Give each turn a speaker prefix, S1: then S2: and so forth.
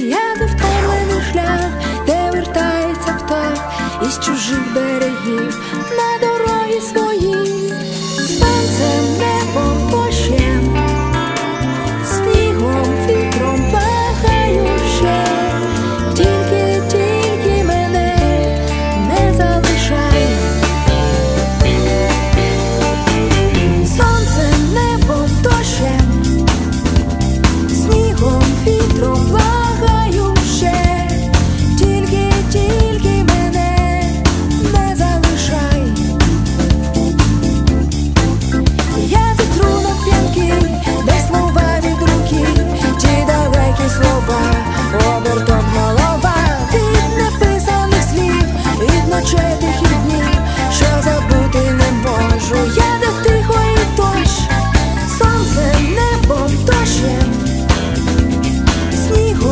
S1: я невтомлений шлях, де вертається птах із чужих берегів.